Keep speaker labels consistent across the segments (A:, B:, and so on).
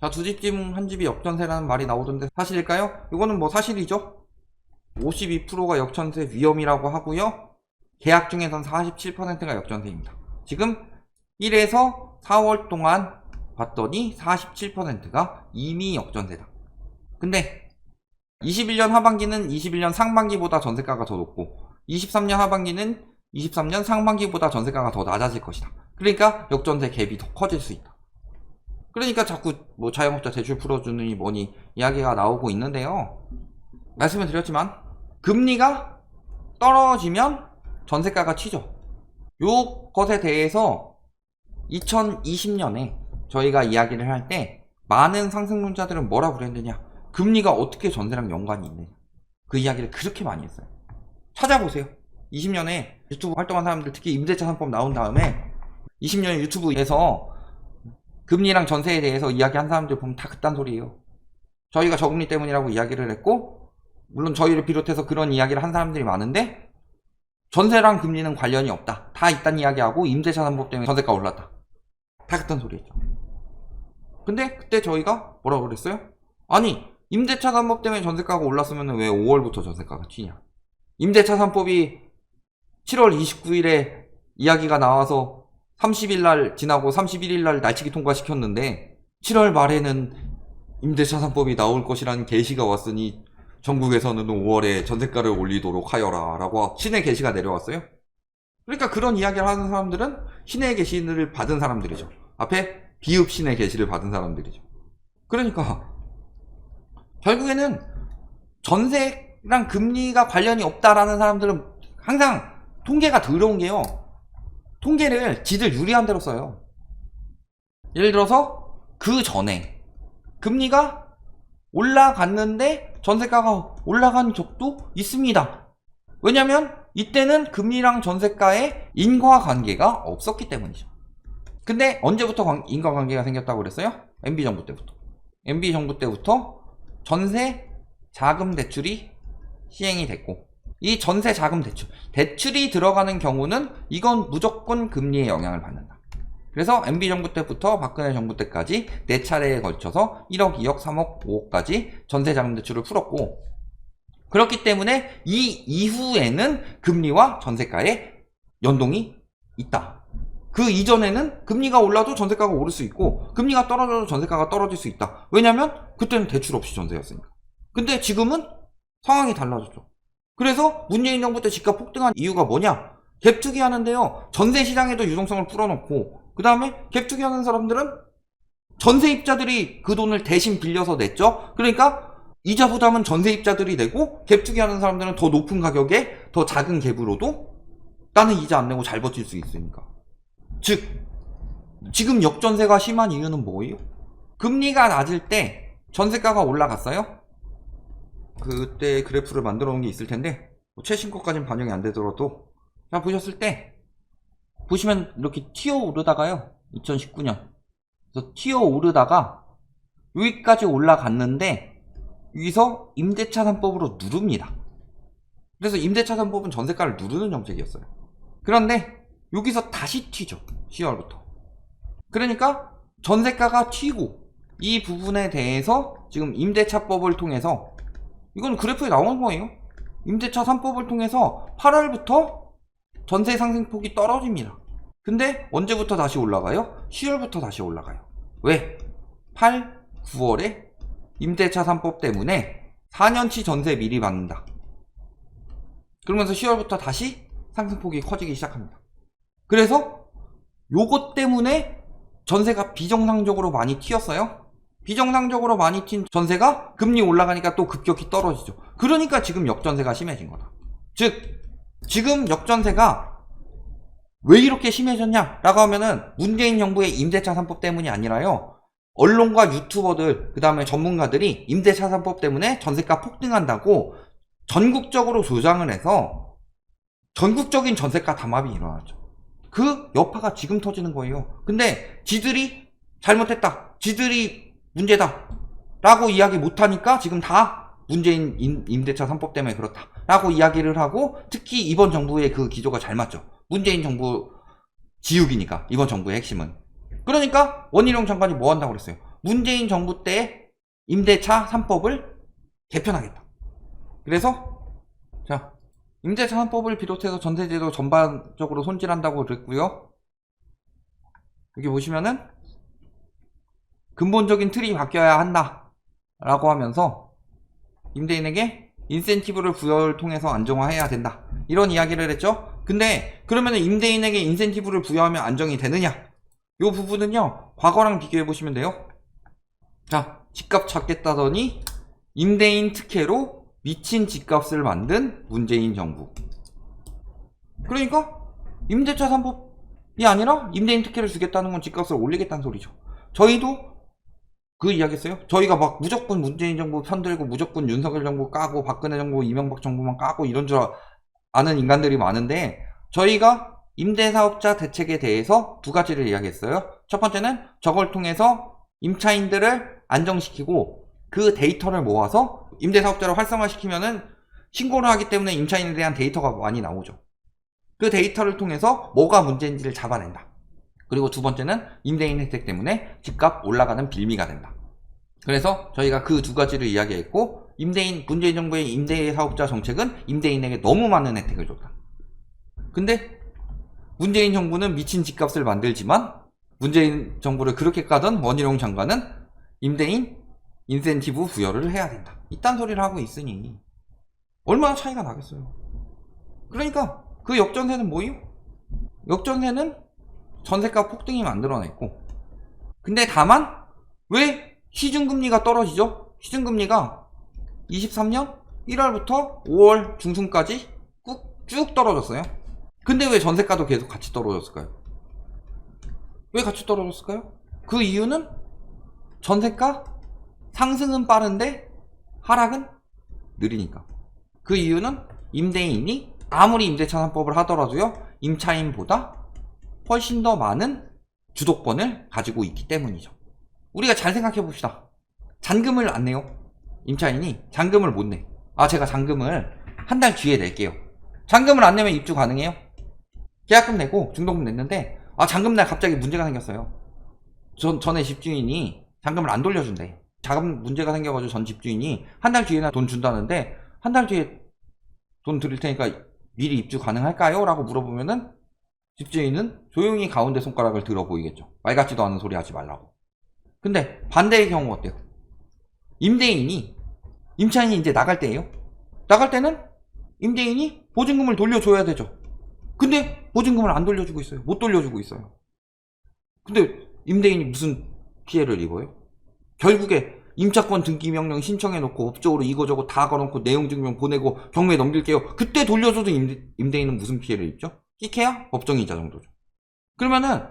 A: 자, 두집중한 집이 역전세라는 말이 나오던데 사실일까요? 이거는 뭐 사실이죠. 52%가 역전세 위험이라고 하고요. 계약 중에선 47%가 역전세입니다. 지금 1에서 4월 동안 봤더니 47%가 이미 역전세다. 근데 21년 하반기는 21년 상반기보다 전세가가 더 높고 23년 하반기는 23년 상반기보다 전세가가 더 낮아질 것이다. 그러니까 역전세 갭이 더 커질 수 있다. 그러니까 자꾸 뭐 자영업자 대출 풀어주느니 뭐니 이야기가 나오고 있는데요. 말씀을 드렸지만 금리가 떨어지면 전세가가 치죠. 요 것에 대해서 2020년에 저희가 이야기를 할 때 많은 상승론자들은 뭐라고 그랬느냐 금리가 어떻게 전세랑 연관이 있느냐 그 이야기를 그렇게 많이 했어요 찾아보세요 20년에 유튜브 활동한 사람들 특히 임대차 3법 나온 다음에 20년에 유튜브에서 금리랑 전세에 대해서 이야기한 사람들 보면 다 그딴 소리예요 저희가 저금리 때문이라고 이야기를 했고 물론 저희를 비롯해서 그런 이야기를 한 사람들이 많은데 전세랑 금리는 관련이 없다 다 있단 이야기하고 임대차 3법 때문에 전세가 올랐다 다 그딴 소리였죠. 근데 그때 저희가 뭐라고 그랬어요? 아니 임대차 3법 때문에 전세가가 올랐으면 왜 5월부터 전세가가 튀냐? 임대차 3법이 7월 29일에 이야기가 나와서 30일 날 지나고 31일 날 날치기 통과시켰는데 7월 말에는 임대차 3법이 나올 것이라는 계시가 왔으니 전국에서는 5월에 전세가를 올리도록 하여라 라고 신의 계시가 내려왔어요. 그러니까 그런 이야기를 하는 사람들은 신의 계시를 받은 사람들이죠. 앞에 비읍 신의 계시를 받은 사람들이죠. 그러니까 결국에는 전세랑 금리가 관련이 없다라는 사람들은 항상 통계가 더러운 게요. 통계를 지들 유리한 대로 써요. 예를 들어서 그 전에 금리가 올라갔는데 전세가가 올라간 적도 있습니다. 왜냐면 이때는 금리랑 전세가의 인과관계가 없었기 때문이죠. 근데 언제부터 관- 인과관계가 생겼다고 그랬어요? MB 정부 때부터. MB 정부 때부터 전세 자금 대출이 시행이 됐고 이 전세 자금 대출 대출이 들어가는 경우는 이건 무조건 금리에 영향을 받는다. 그래서 MB 정부 때부터 박근혜 정부 때까지 네 차례에 걸쳐서 1억, 2억, 3억, 5억까지 전세 자금 대출을 풀었고 그렇기 때문에 이 이후에는 금리와 전세가의 연동이 있다. 그 이전에는 금리가 올라도 전세가가 오를 수 있고 금리가 떨어져도 전세가가 떨어질 수 있다. 왜냐면 그때는 대출 없이 전세였으니까. 근데 지금은 상황이 달라졌죠. 그래서 문재인 정부 때 집값 폭등한 이유가 뭐냐? 갭투기 하는데요. 전세 시장에도 유동성을 풀어놓고 그 다음에 갭투기 하는 사람들은 전세입자들이 그 돈을 대신 빌려서 냈죠. 그러니까 이자 부담은 전세입자들이 내고 갭투기 하는 사람들은 더 높은 가격에 더 작은 갭으로도 나는 이자 안 내고 잘 버틸 수 있으니까. 즉 지금 역전세가 심한 이유는 뭐예요? 금리가 낮을 때 전세가가 올라갔어요? 그때 그래프를 만들어 놓은 게 있을 텐데 뭐 최신 것까지는 반영이 안 되더라도 자 보셨을 때 보시면 이렇게 튀어 오르다가요 2019년 그래서 튀어 오르다가 여기까지 올라갔는데 여기서 임대차 3법으로 누릅니다. 그래서 임대차 3법은 전세가를 누르는 정책이었어요. 그런데 여기서 다시 튀죠. 10월부터. 그러니까 전세가가 튀고 이 부분에 대해서 지금 임대차법을 통해서 이건 그래프에 나오는 거예요. 임대차 3법을 통해서 8월부터 전세 상승폭이 떨어집니다. 근데 언제부터 다시 올라가요? 10월부터 다시 올라가요. 왜? 8, 9월에 임대차 3법 때문에 4년치 전세 미리 받는다. 그러면서 10월부터 다시 상승폭이 커지기 시작합니다. 그래서 요것 때문에 전세가 비정상적으로 많이 튀었어요. 비정상적으로 많이 튄 전세가 금리 올라가니까 또 급격히 떨어지죠. 그러니까 지금 역전세가 심해진 거다. 즉, 지금 역전세가 왜 이렇게 심해졌냐 라고 하면은 문재인 정부의 임대차 3법 때문이 아니라요. 언론과 유튜버들, 그 다음에 전문가들이 임대차 3법 때문에 전세가 폭등한다고 전국적으로 조장을 해서 전국적인 전세가 담합이 일어나죠. 그 여파가 지금 터지는 거예요. 근데 지들이 잘못했다. 지들이 문제다. 라고 이야기 못하니까 지금 다 문재인 임- 임대차 3법 때문에 그렇다. 라고 이야기를 하고 특히 이번 정부의 그 기조가 잘 맞죠. 문재인 정부 지우기니까 이번 정부의 핵심은. 그러니까 원희룡 장관이 뭐 한다고 그랬어요? 문재인 정부 때 임대차 3법을 개편하겠다. 그래서 자 임대차 3법을 비롯해서 전세제도 전반적으로 손질한다고 그랬고요. 여기 보시면은 근본적인 틀이 바뀌어야 한다. 라고 하면서 임대인에게 인센티브를 부여를 통해서 안정화해야 된다. 이런 이야기를 했죠. 근데 그러면 임대인에게 인센티브를 부여하면 안정이 되느냐? 이 부분은요. 과거랑 비교해 보시면 돼요. 자, 집값 찾겠다더니 임대인 특혜로 미친 집값을 만든 문재인 정부. 그러니까 임대차 3법이 아니라 임대인 특혜를 주겠다는 건 집값을 올리겠다는 소리죠. 저희도 그 이야기 했어요. 저희가 막 무조건 문재인 정부 편들고 무조건 윤석열 정부 까고 박근혜 정부 이명박 정부만 까고 이런 줄 아는 인간들이 많은데 저희가 임대사업자 대책에 대해서 두 가지를 이야기했어요. 첫 번째는 저걸 통해서 임차인들을 안정시키고 그 데이터를 모아서 임대사업자를 활성화시키면은 신고를 하기 때문에 임차인에 대한 데이터가 많이 나오죠. 그 데이터를 통해서 뭐가 문제인지를 잡아낸다. 그리고 두 번째는 임대인 혜택 때문에 집값 올라가는 빌미가 된다. 그래서 저희가 그 두 가지를 이야기했고 임대인 문재인 정부의 임대 사업자 정책은 임대인에게 너무 많은 혜택을 줬다. 근데 문재인 정부는 미친 집값을 만들지만 문재인 정부를 그렇게 까던 원희룡 장관은 임대인 인센티브 부여를 해야 된다. 이딴 소리를 하고 있으니 얼마나 차이가 나겠어요. 그러니까 그 역전세는 뭐예요? 역전세는 전세가 폭등이 만들어냈고 근데 다만 왜 시중금리가 떨어지죠? 시중금리가 23년 1월부터 5월 중순까지 꾹, 쭉 떨어졌어요. 근데 왜 전세가도 계속 같이 떨어졌을까요? 왜 같이 떨어졌을까요? 그 이유는 전세가 상승은 빠른데 하락은 느리니까. 그 이유는 임대인이 아무리 임대차 3법을 하더라도요, 임차인보다 훨씬 더 많은 주도권을 가지고 있기 때문이죠. 우리가 잘 생각해 봅시다. 잔금을 안 내요. 임차인이 잔금을 못 내. 아, 제가 잔금을 한 달 뒤에 낼게요. 잔금을 안 내면 입주 가능해요? 계약금 내고 중도금 냈는데, 아, 잔금날 갑자기 문제가 생겼어요. 전, 전에 집주인이 잔금을 안 돌려준대. 자금 문제가 생겨가지고 전 집주인이 한 달 뒤에나 돈 준다는데, 한 달 뒤에 돈 드릴 테니까 미리 입주 가능할까요? 라고 물어보면은, 집주인은 조용히 가운데 손가락을 들어 보이겠죠. 말 같지도 않은 소리 하지 말라고. 근데 반대의 경우 어때요? 임대인이 임차인이 이제 나갈 때예요. 나갈 때는 임대인이 보증금을 돌려줘야 되죠. 근데 보증금을 안 돌려주고 있어요. 못 돌려주고 있어요. 근데 임대인이 무슨 피해를 입어요? 결국에 임차권 등기 명령 신청해 놓고 업적으로 이거저거 다 걸어놓고 내용 증명 보내고 경매 넘길게요. 그때 돌려줘도 임대, 임대인은 무슨 피해를 입죠? 끼케야 법정이자 정도죠. 그러면은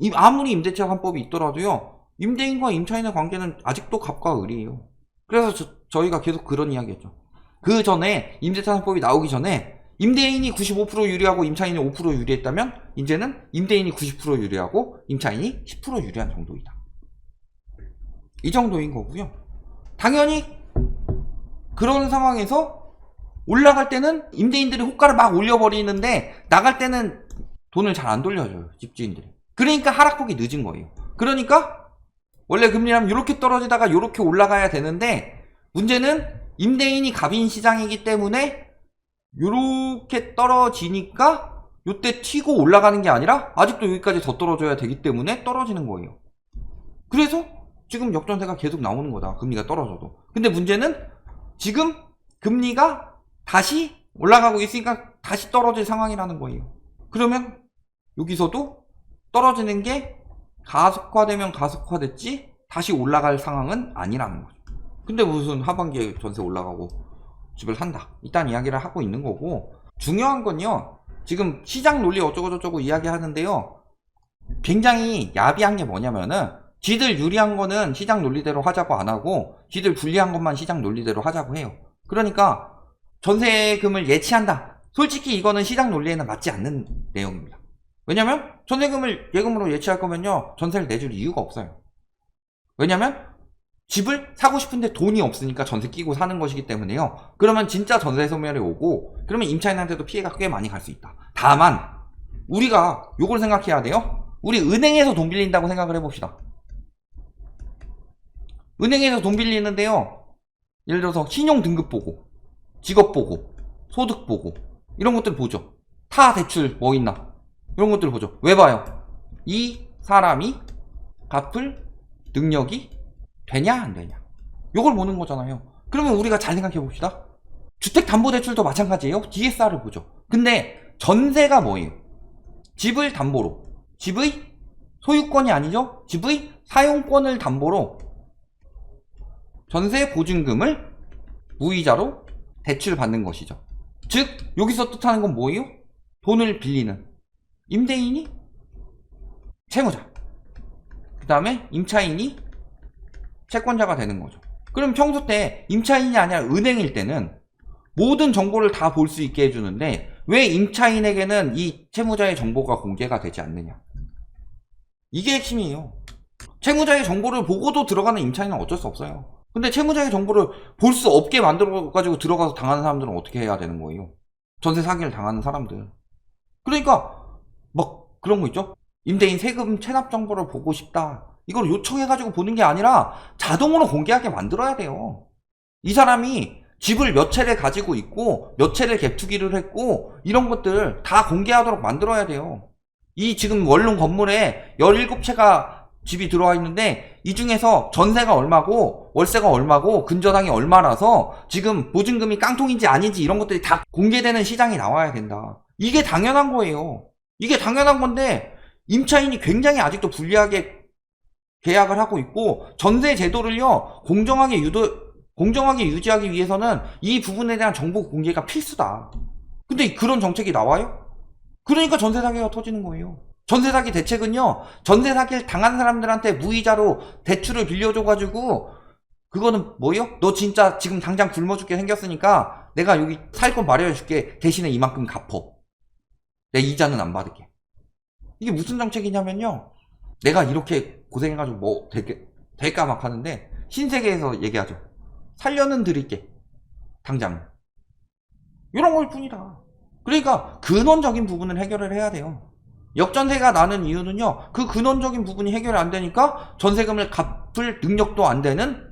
A: 이- 아무리 임대차 3법이 있더라도요. 임대인과 임차인의 관계는 아직도 갑과 을이에요. 그래서 저, 희가 계속 그런 이야기 했죠. 그 전에 임대차 3법이 나오기 전에 임대인이 95% 유리하고 임차인이 5% 유리했다면 이제는 임대인이 90% 유리하고 임차인이 10% 유리한 정도이다. 이 정도인 거고요. 당연히 그런 상황에서 올라갈 때는 임대인들이 호가를 막 올려버리는데 나갈 때는 돈을 잘 안 돌려줘요 집주인들이. 그러니까 하락폭이 늦은 거예요. 그러니까 원래 금리라면 이렇게 떨어지다가 이렇게 올라가야 되는데 문제는 임대인이 갑인 시장이기 때문에 이렇게 떨어지니까 요때 튀고 올라가는 게 아니라 아직도 여기까지 더 떨어져야 되기 때문에 떨어지는 거예요. 그래서 지금 역전세가 계속 나오는 거다 금리가 떨어져도. 근데 문제는 지금 금리가 다시 올라가고 있으니까 다시 떨어질 상황이라는 거예요. 그러면 여기서도 떨어지는 게 가속화되면 가속화됐지 다시 올라갈 상황은 아니라는 거죠. 근데 무슨 하반기에 전세 올라가고 집을 산다. 일단 이야기를 하고 있는 거고 중요한 건요. 지금 시장 논리 어쩌고저쩌고 이야기하는데요. 굉장히 야비한 게 뭐냐면은 지들 유리한 거는 시장 논리대로 하자고 안 하고 지들 불리한 것만 시장 논리대로 하자고 해요. 그러니까 전세금을 예치한다. 솔직히 이거는 시장 논리에는 맞지 않는 내용입니다. 왜냐면 전세금을 예금으로 예치할 거면요. 전세를 내줄 이유가 없어요. 왜냐면 집을 사고 싶은데 돈이 없으니까 전세 끼고 사는 것이기 때문에요. 그러면 진짜 전세 소멸이 오고 그러면 임차인한테도 피해가 꽤 많이 갈 수 있다. 다만 우리가 요걸 생각해야 돼요. 우리 은행에서 돈 빌린다고 생각을 해봅시다. 은행에서 돈 빌리는데요. 예를 들어서 신용 등급 보고, 직업 보고, 소득 보고, 이런 것들 보죠. 타 대출 뭐 있나? 이런 것들 보죠. 왜 봐요? 이 사람이 갚을 능력이 되냐, 안 되냐. 요걸 보는 거잖아요. 그러면 우리가 잘 생각해 봅시다. 주택담보대출도 마찬가지예요. DSR을 보죠. 근데 전세가 뭐예요? 집을 담보로, 집의 소유권이 아니죠? 집의 사용권을 담보로 전세 보증금을 무이자로 대출을 받는 것이죠. 즉, 여기서 뜻하는 건 뭐예요? 돈을 빌리는 임대인이 채무자. 그 다음에 임차인이 채권자가 되는 거죠. 그럼 평소 때 임차인이 아니라 은행일 때는 모든 정보를 다 볼 수 있게 해주는데 왜 임차인에게는 이 채무자의 정보가 공개가 되지 않느냐? 이게 핵심이에요. 채무자의 정보를 보고도 들어가는 임차인은 어쩔 수 없어요. 근데 채무자의 정보를 볼 수 없게 만들어가지고 들어가서 당하는 사람들은 어떻게 해야 되는 거예요? 전세 사기를 당하는 사람들. 그러니까 막 그런 거 있죠? 임대인 세금 체납 정보를 보고 싶다. 이걸 요청해가지고 보는 게 아니라 자동으로 공개하게 만들어야 돼요. 이 사람이 집을 몇 채를 가지고 있고 몇 채를 갭투기를 했고 이런 것들 다 공개하도록 만들어야 돼요. 이 지금 원룸 건물에 17채가 집이 들어와 있는데 이 중에서 전세가 얼마고 월세가 얼마고 근저당이 얼마라서 지금 보증금이 깡통인지 아닌지 이런 것들이 다 공개되는 시장이 나와야 된다. 이게 당연한 거예요. 이게 당연한 건데 임차인이 굉장히 아직도 불리하게 계약을 하고 있고 전세 제도를요 공정하게 유도 공정하게 유지하기 위해서는 이 부분에 대한 정보 공개가 필수다. 근데 그런 정책이 나와요? 그러니까 전세 사기가 터지는 거예요. 전세 사기 대책은요 전세 사기를 당한 사람들한테 무이자로 대출을 빌려줘 가지고 그거는 뭐예요? 너 진짜 지금 당장 굶어 죽게 생겼으니까 내가 여기 살권 마련해 줄게 대신에 이만큼 갚어. 내 이자는 안 받을게. 이게 무슨 정책이냐면요. 내가 이렇게 고생해가지고 뭐 될게, 될까 막 하는데 신세계에서 얘기하죠. 살려는 드릴게. 당장. 이런 걸 뿐이다. 그러니까 근원적인 부분을 해결을 해야 돼요. 역전세가 나는 이유는요. 그 근원적인 부분이 해결이 안 되니까 전세금을 갚을 능력도 안 되는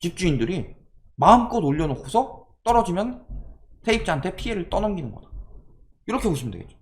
A: 집주인들이 마음껏 올려놓고서 떨어지면 세입자한테 피해를 떠넘기는 거다. 이렇게 보시면 되겠죠.